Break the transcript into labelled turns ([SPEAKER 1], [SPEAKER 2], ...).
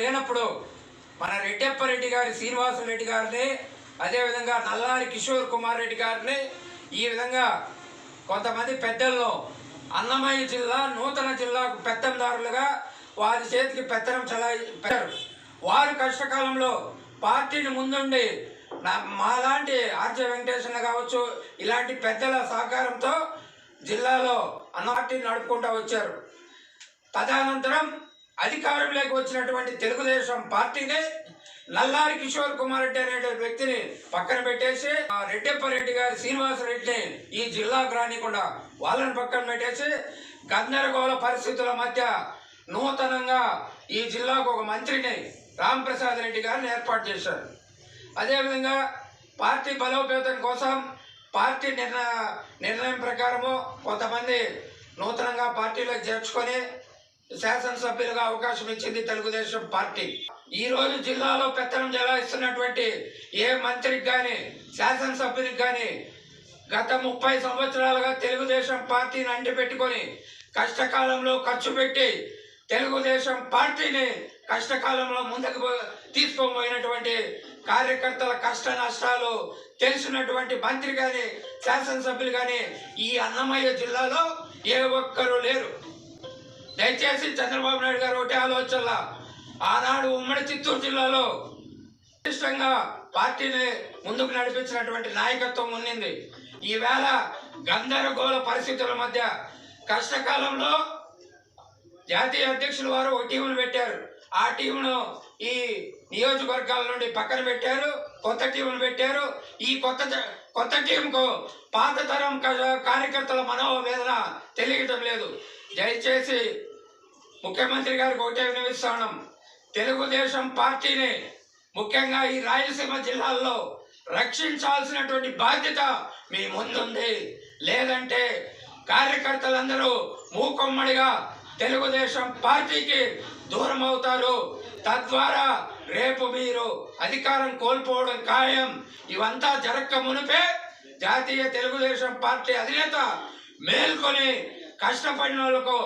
[SPEAKER 1] లేనప్పుడు మన రెడ్డెప్పారెడ్డి గారి శ్రీనివాసరెడ్డి గారిని అదేవిధంగా నల్లారి కిషోర్ కుమార్ రెడ్డి గారిని ఈ విధంగా కొంతమంది పెద్దల్లో అన్నమయ్య జిల్లా నూతన జిల్లాకు పెత్తందారులుగా వారి చేతికి పెత్తనం చలాయి పెట్టారు. వారు కష్టకాలంలో పార్టీని ముందుండి మాలాంటి ఆర్జే వెంకటేశ్వర కావచ్చు ఇలాంటి పెద్దల సహకారంతో జిల్లాలో అన్న పార్టీని నడుపుకుంటూ వచ్చారు. తదనంతరం అధికారంలోకి వచ్చినటువంటి తెలుగుదేశం పార్టీని నల్లారి కిషోర్ కుమార్ రెడ్డి అనే వ్యక్తిని పక్కన పెట్టేసి ఆ రెడ్డెప్పారెడ్డి గారి శ్రీనివాసరెడ్డిని ఈ జిల్లాకు రానికుండా వాళ్ళని పక్కన పెట్టేసి గందరగోళ పరిస్థితుల మధ్య నూతనంగా ఈ జిల్లాకు ఒక మంత్రిని రాంప్రసాద్ రెడ్డి గారిని ఏర్పాటు చేశారు. అదేవిధంగా పార్టీ బలోపేతం కోసం పార్టీ నిర్ణయ నిర్ణయం ప్రకారము కొంతమంది నూతనంగా పార్టీలోకి చేర్చుకొని శాసనసభ్యులుగా అవకాశం ఇచ్చింది తెలుగుదేశం పార్టీ. ఈ రోజు జిల్లాలో పెత్తనం జలాయిస్తున్నటువంటి ఏ మంత్రికి కానీ శాసనసభ్యునికి కానీ గత ముప్పై సంవత్సరాలుగా తెలుగుదేశం పార్టీని అంటిపెట్టుకొని కష్టకాలంలో ఖర్చు పెట్టి తెలుగుదేశం పార్టీని కష్టకాలంలో ముందుకు తీసుకోబోయినటువంటి కార్యకర్తల కష్ట నష్టాలు తెలిసినటువంటి మంత్రి కానీ శాసనసభ్యులు కానీ ఈ అన్నమయ్య జిల్లాలో ఏ ఒక్కరూ లేరు. దయచేసి చంద్రబాబు నాయుడు గారు ఒకటే ఆలోచన ఆనాడు ఉమ్మడి చిత్తూరు జిల్లాలో ఇష్టంగా పార్టీని ముందుకు నడిపించినటువంటి నాయకత్వం ఉన్నింది. ఈవేళ గందరగోళ పరిస్థితుల మధ్య కష్టకాలంలో జాతీయ అధ్యక్షులు వారు ఒక టీమును పెట్టారు. ఆ టీమును ఈ నియోజకవర్గాల నుండి పక్కన పెట్టారు కొత్త టీమును పెట్టారు. ఈ కొత్త కొత్త టీంకు పాత తరం క- కార్యకర్తల మనోవేదన తెలియటం లేదు. దయచేసి ముఖ్యమంత్రి గారికి ఒకటే వినవిస్తున్నాం తెలుగుదేశం పార్టీని ముఖ్యంగా ఈ రాయలసీమ జిల్లాల్లో రక్షించాల్సినటువంటి బాధ్యత మీ ముందుంది. లేదంటే కార్యకర్తలందరూ మూకొమ్మడిగా తెలుగుదేశం పార్టీకి దూరం అవుతారు. తద్వారా రేపు మీరు అధికారం కోల్పోవడం ఖాయం. ఇవంతా జరగక మునిపే జాతీయ తెలుగుదేశం పార్టీ అధినేత మేల్కొని కష్టపడిన వాళ్ళకు